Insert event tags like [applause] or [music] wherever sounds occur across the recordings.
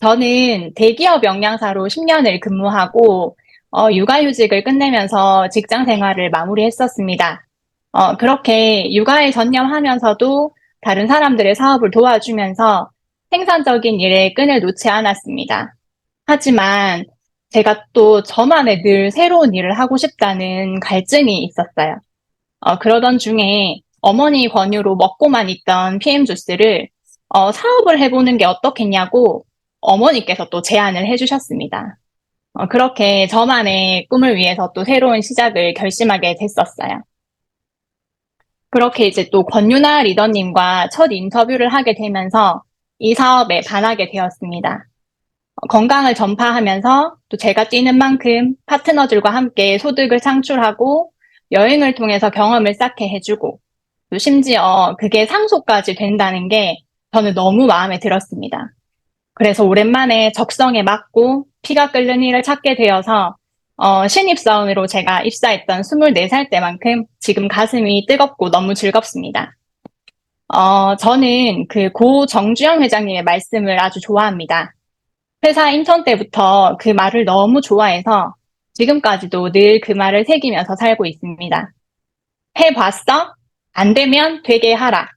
저는 대기업 영양사로 10년을 근무하고 어, 육아휴직을 끝내면서 직장 생활을 마무리했었습니다. 어, 그렇게 육아에 전념하면서도 다른 사람들의 사업을 도와주면서 생산적인 일에 끈을 놓지 않았습니다. 하지만 제가 또 저만의 늘 새로운 일을 하고 싶다는 갈증이 있었어요. 어, 그러던 중에 어머니 권유로 먹고만 있던 PM 주스를 어, 사업을 해보는 게 어떻겠냐고 어머니께서 또 제안을 해주셨습니다. 어, 그렇게 저만의 꿈을 위해서 또 새로운 시작을 결심하게 됐었어요. 그렇게 이제 또 권유나 리더님과 첫 인터뷰를 하게 되면서 이 사업에 반하게 되었습니다. 어, 건강을 전파하면서 또 제가 뛰는 만큼 파트너들과 함께 소득을 창출하고 여행을 통해서 경험을 쌓게 해주고 또 심지어 그게 상속까지 된다는 게 저는 너무 마음에 들었습니다. 그래서 오랜만에 적성에 맞고 피가 끓는 일을 찾게 되어서 어, 신입사원으로 제가 입사했던 24살 때만큼 지금 가슴이 뜨겁고 너무 즐겁습니다. 어, 저는 그 고 정주영 회장님의 말씀을 아주 좋아합니다. 회사 인턴 때부터 그 말을 너무 좋아해서 지금까지도 늘 그 말을 새기면서 살고 있습니다. 해봤어? 안 되면 되게 하라.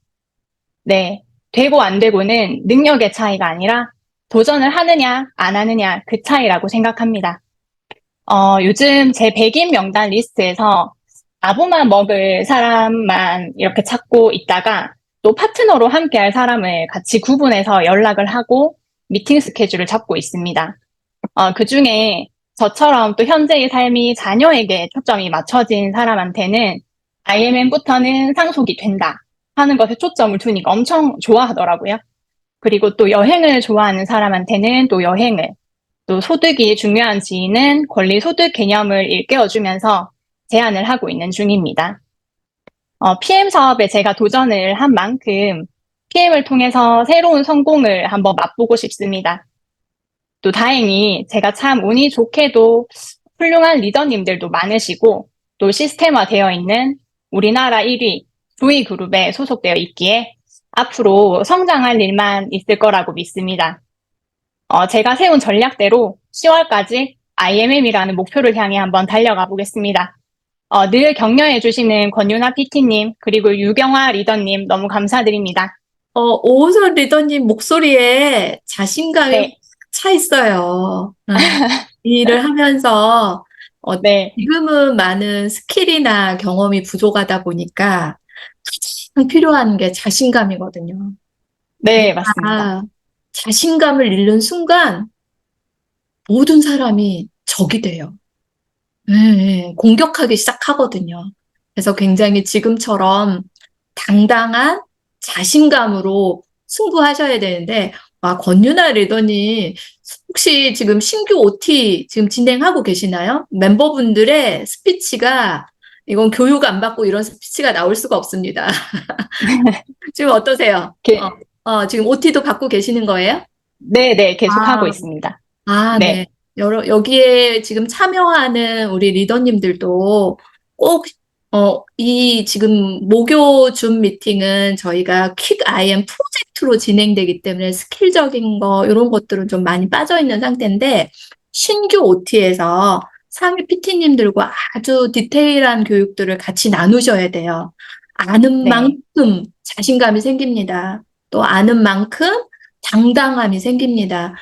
네. 되고 안 되고는 능력의 차이가 아니라 도전을 하느냐, 안 하느냐, 그 차이라고 생각합니다. 어, 요즘 제 100인 명단 리스트에서 아부만 먹을 사람만 이렇게 찾고 있다가 또 파트너로 함께 할 사람을 같이 구분해서 연락을 하고 미팅 스케줄을 잡고 있습니다. 어, 그 중에 저처럼 또 현재의 삶이 자녀에게 초점이 맞춰진 사람한테는 IMM부터는 상속이 된다 하는 것에 초점을 두니까 엄청 좋아하더라고요. 그리고 또 여행을 좋아하는 사람한테는 또 여행을, 또 소득이 중요한 지인은 권리 소득 개념을 일깨워주면서 제안을 하고 있는 중입니다. 어, PM 사업에 제가 도전을 한 만큼 PM을 통해서 새로운 성공을 한번 맛보고 싶습니다. 또 다행히 제가 참 운이 좋게도 훌륭한 리더님들도 많으시고 또 시스템화 되어 있는 우리나라 1위 조이 그룹에 소속되어 있기에 앞으로 성장할 일만 있을 거라고 믿습니다. 어, 제가 세운 전략대로 10월까지 IMM이라는 목표를 향해 한번 달려가 보겠습니다. 어, 늘 격려해 주시는 권유나 PT님 그리고 유경화 리더님 너무 감사드립니다. 어, 오은솔 리더님 목소리에 자신감이 네. 차 있어요. 음, 이 [laughs] 일을 하면서 어, 네, 지금은 많은 스킬이나 경험이 부족하다 보니까 가장 필요한 게 자신감이거든요. 네, 맞습니다. 아, 자신감을 잃는 순간 모든 사람이 적이 돼요. 예, 예, 공격하기 시작하거든요. 그래서 굉장히 지금처럼 당당한 자신감으로 승부하셔야 되는데, 와, 권유나 리더님, 혹시 지금 신규 OT 지금 진행하고 계시나요? 멤버분들의 스피치가, 이건 교육 안 받고 이런 스피치가 나올 수가 없습니다. [laughs] 지금 어떠세요? 게- 어, 어, 지금 OT도 받고 계시는 거예요? 네, 네, 계속 아. 하고 있습니다. 아, 네. 네. 여러, 여기에 지금 참여하는 우리 리더님들도 꼭, 어, 이 지금 목요 줌 미팅은 저희가 퀵 IM 프로젝트로 진행되기 때문에 스킬적인 거, 이런 것들은 좀 많이 빠져 있는 상태인데, 신규 OT에서 상위 PT님들과 아주 디테일한 교육들을 같이 나누셔야 돼요. 아는 네. 만큼 자신감이 생깁니다. 또 아는 만큼 당당함이 생깁니다.